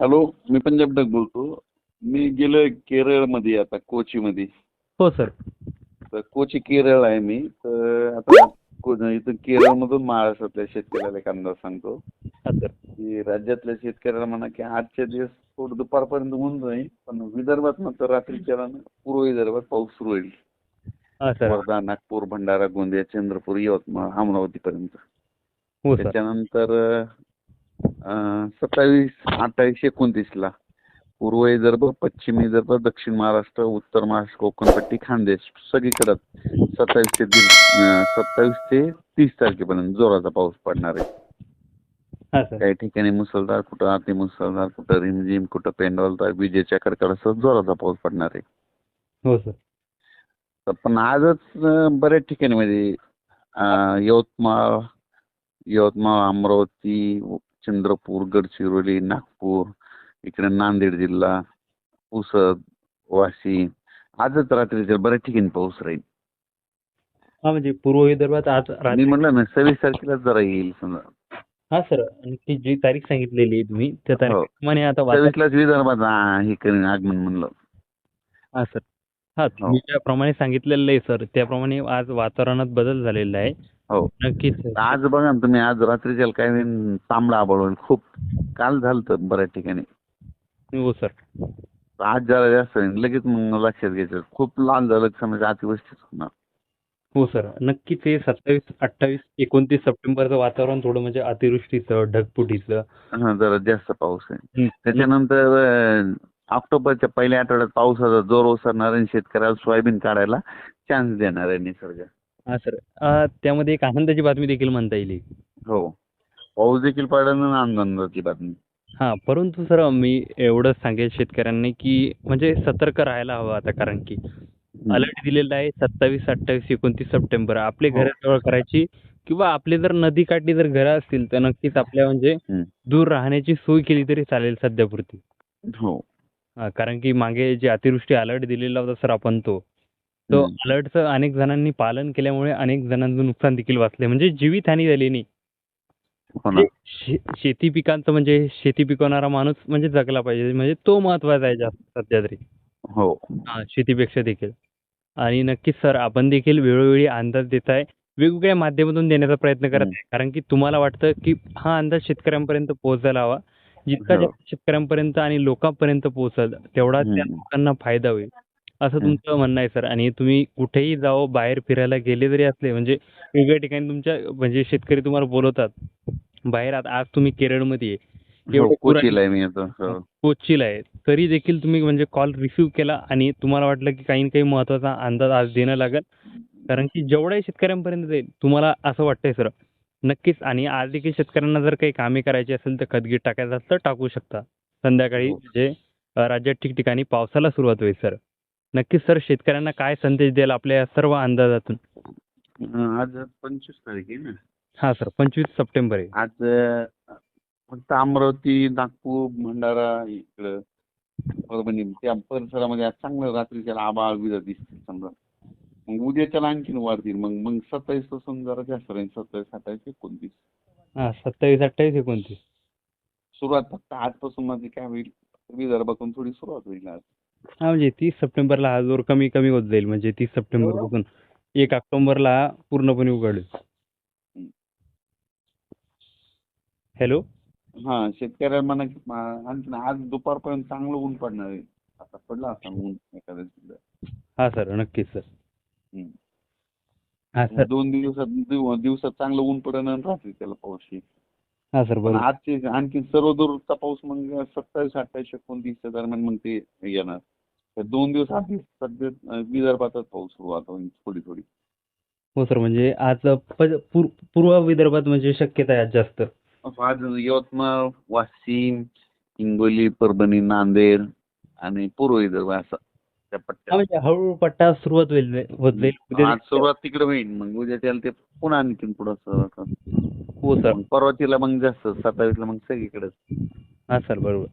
Hello मी पंजाब डग बोलतो. मी गेलोय केरळमध्ये आता कोचीमध्ये. हो सर. तर कोची केरळ आहे मी. तर आता को- इथं केरळमधून महाराष्ट्रातल्या शेतकऱ्याला एक अंदाज सांगतो. हा सर. की राज्यातल्या शेतकऱ्याला म्हणा की आजच्या दिवस थोडं दुपारपर्यंत होऊन जाईल पण विदर्भात मात्र रात्रीच्या वेळानं पूर्व विदर्भात पाऊस सुरू होईल. हा सर. वर्धा नागपूर भंडारा गोंदिया चंद्रपूर यवतमाळ अमरावतीपर्यंत. हो सर. त्याच्यानंतर अं, सत्तावीस अठ्ठावीस एकोणतीसला पूर्व विदर्भ पश्चिम विदर्भ दक्षिण महाराष्ट्र उत्तर महाराष्ट्र कोकणपट्टी खानदेश सगळीकडं सत्तावीस ते सत्तावीस ते तीस तारखेपर्यंत जोराचा पाऊस पडणार आहे. काही ठिकाणी मुसळधार कुठं अति मुसळधार कुठं रिमझिम कुठं पेंडॉलधार विजेच्या कडकडासह जोराचा पाऊस पडणार आहे. हो सर. तर पण आजच बऱ्याच ठिकाणी म्हणजे यवतमाळ यवतमाळ अमरावती चंद्रपूर गडचिरोली नागपूर इकडे नांदेड जिल्हा पुसद वाशी. आजच रात्रीच्या बऱ्याच ठिकाणी पाऊस राहील. हा म्हणजे पूर्व विदर्भात आज मी म्हणलं ना सव्वीस तारखेला जरा येईल समजा. हा सर आणि ती जी तारीख सांगितलेली आहे तुम्ही त्या हो. तारखेप्रमाणे आता सव्वीसलाच विदर्भात हे करेन आगमन म्हणलं. हा सर. हा हो. तुम्ही ज्याप्रमाणे सांगितलेलं आहे सर त्याप्रमाणे आज वातावरणात बदल झालेला आहे. हो. नक्कीच. आज बघा ना तुम्ही आज रात्रीच्या काय होईल, तांबडा आबळ होईल खूप काल झालं तर बऱ्याच ठिकाणी. हो सर. आज जरा जास्त लगेच मग लक्षात घ्यायचं. खूप लाल झालं की समजा अतिवृष्टीच होणार. हो सर. नक्कीच हे सत्तावीस अठ्ठावीस एकोणतीस सप्टेंबरचं वातावरण थोडं म्हणजे अतिवृष्टीचं ढगफुटीचं. हा जरा जास्त पाऊस आहे. त्याच्यानंतर अं, ऑक्टोबरच्या पहिल्या आठवड्यात पावसाचा जोर ओसरणार आणि शेतकऱ्याला सोयाबीन काढायला चान्स देणार आहे निसर्ग. हा सर. अं, त्यामध्ये एक आनंदाची बातमी देखील म्हणता येईल. ही. हो पाऊस देखील पडला ना आनंदाची बातमी. हा परंतु सर मी एवढंच सांगेल शेतकऱ्यांनी की म्हणजे सतर्क राहायला हवं आता कारण की अलर्ट दिलेला आहे सत्तावीस अठ्ठावीस एकोणतीस सप्टेंबर. आपले हो. घर जवळ करायची किंवा आपले जर नदीकाठी जर घरं असतील तर नक्कीच आपल्या म्हणजे हं. दूर राहण्याची सोय केली तरी चालेल सध्यापुरती. हो. हा, कारण की मागे जे अतिवृष्टी अलर्ट दिलेला होता सर आपण तो तो. अलर्टचं अनेक जणांनी पालन केल्यामुळे अनेक जणांचं नुकसान देखील वाचले म्हणजे जीवितहानी झाली नाही हो ना. शे- शेती पिकांचं म्हणजे शेती पिकवणारा माणूस म्हणजे जगला पाहिजे. म्हणजे तो महत्त्वाचा आहे जास्त सध्या तरी. हो. शेतीपेक्षा देखील. आणि नक्कीच सर आपण देखील वेळोवेळी अंदाज देत आहे वेगवेगळ्या माध्यमातून देण्याचा प्रयत्न करत. आहे. कारण की तुम्हाला वाटतं की हा अंदाज शेतकऱ्यांपर्यंत पोहोचायला हवा. जितका हो. जास्त शेतकऱ्यांपर्यंत आणि लोकांपर्यंत पोहोचल तेवढा त्या. लोकांना फायदा होईल. असं. तुमचं म्हणणं आहे सर आणि तुम्ही कुठेही जाओ बाहेर फिरायला गेले जरी असले म्हणजे वेगवेगळ्या ठिकाणी तुमच्या म्हणजे शेतकरी तुम्हाला बोलवतात बाहेर आता आज तुम्ही केरळमध्ये आहे हो एवढं पूर आली. कोचीला आहे मी आता हो. कोचीला आहे तरी देखील तुम्ही म्हणजे कॉल रिसिव्ह केला आणि तुम्हाला वाटलं की काही ना काही महत्त्वाचा अंदाज आज देणं लागेल कारण की जेवढ्याही शेतकऱ्यांपर्यंत जाईल तुम्हाला असं वाटतंय सर नक्कीच आणि आज देखील शेतकऱ्यांना जर काही कामे करायची असेल तर खतगीत टाकायचं असेल तर टाकू शकता संध्याकाळी हो. म्हणजे राज्यात ठिकठिकाणी पावसाला सुरुवात होईल सर नक्कीच सर शेतकऱ्यांना काय संदेश द्याल आपल्या या सर्व अंदाजातून? आज पंचवीस तारीख आहे ना? हा सर पंचवीस सप्टेंबर आहे. आज अं, फक्त अमरावती नागपूर भंडारा इकडं परभणी त्या परिसरामध्ये आज चांगलं रात्रीच्या आबाळ बिळ दिसते समजा. मग उद्याच्याला आणखीन वाढतील. मग मग सत्तावीसपासून जरा जास्त राहील. सत्तावीस अठ्ठावीस एकोणतीस. हा सत्तावीस अठ्ठावीस एकोणतीस. सुरुवात फक्त आजपासून म्हणजे काय होईल? विदर्भातून थोडी सुरुवात होईल आज. हा म्हणजे तीस सप्टेंबरला हा जोर कमी कमी होत जाईल. म्हणजे तीस सप्टेंबरपासून एक ऑक्टोबरला हा पूर्णपणे उघडेल. हॅलो? हा शेतकऱ्याला म्हणा की मा- आणखीन आज दुपारपर्यंत चांगलं ऊन पडणार आहे. आता पडला असता ऊन एखाद्या दिवशी. हा सर. नक्कीच सर. हम्म. हा सर. दोन दिवसात दिव- दिवसात चांगलं ऊन आणि रात्री त्याला पाऊस येईल. हा सर पण बरोबर आजचे आणखी सर्व दूरचा पाऊस मग सत्तावीस अठ्ठावीस एकोणतीसच्या दरम्यान मग ते येणार. तर दोन दिवस आधी सध्या अं, विदर्भातच पाऊस सुरुवात होईल थोडी थोडी. हो सर म्हणजे आज प- पूर- पूर्व विदर्भात म्हणजे शक्यता आहे आज जास्त. आज यवतमाळ वाशिम हिंगोली परभणी नांदेड आणि पूर्व विदर्भ असं त्या हा पट्ट्यात म्हणजे हळूहळू पट्टा सुरुवात होईल होत जाईल. उद्या आज सुरुवात तिकडे होईल मग उद्या त्याला ते पुन्हा आणखीन पुढं हो सर. परवातीला मग जास्त सत्तावीसला मग सगळीकडे हा सर बरोबर.